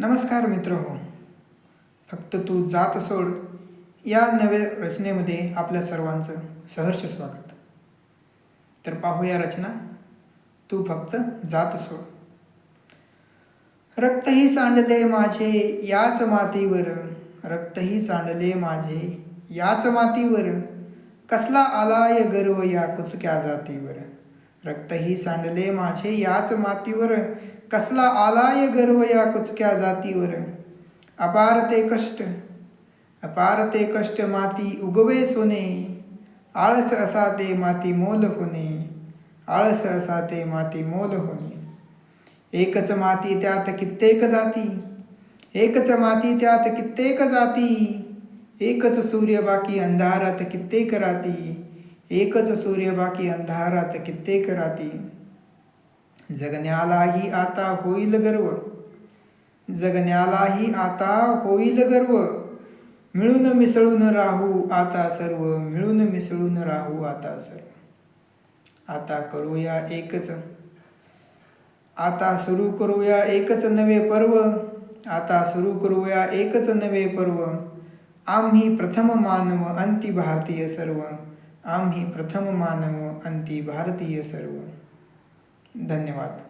नमस्कार मित्र हो. फक्त तू जात सोड या नव्या रचनेमध्ये आपल्या सर्वांचं सहर्ष स्वागत. तर पाहूया रचना. तू फक्त जात सोड रक्तही सांडले माझे याच मातीवर रक्तही सांडले माझे याच मातीवर कसला आलाय गर्व या कुचक्या जातीवर. रक्तही सांडले माझे याच मातीवर. कसला आलाय गर्व या कुचक्या जातीवर. अपार ते कष्ट. अपार ते कष्ट माती उगवे सोने. आळस असा ते माती मोल होणे. आळस असा ते माती मोल होणे. एकच माती त्यात कित्येक जाती. एकच माती त्यात कित्येक जाती. एकच सूर्य बाकी अंधारात कित्येक राती. एकच सूर्य बाकी अंधारात कित्येक राती जगण्यालाही आता होईल गर्व जगण्यालाही आता होईल गर्व मिळून मिसळून राहू आता सर्व मिळून मिसळून राहू आता सर्व आता करूया एकच आता सुरू करूया एकच नवे पर्व आता सुरू करूया एकच नवे पर्व आम्ही प्रथम मानव अंति भारतीय सर्व आम्ही प्रथम मानव अंती भारतीय सर्व. धन्यवाद.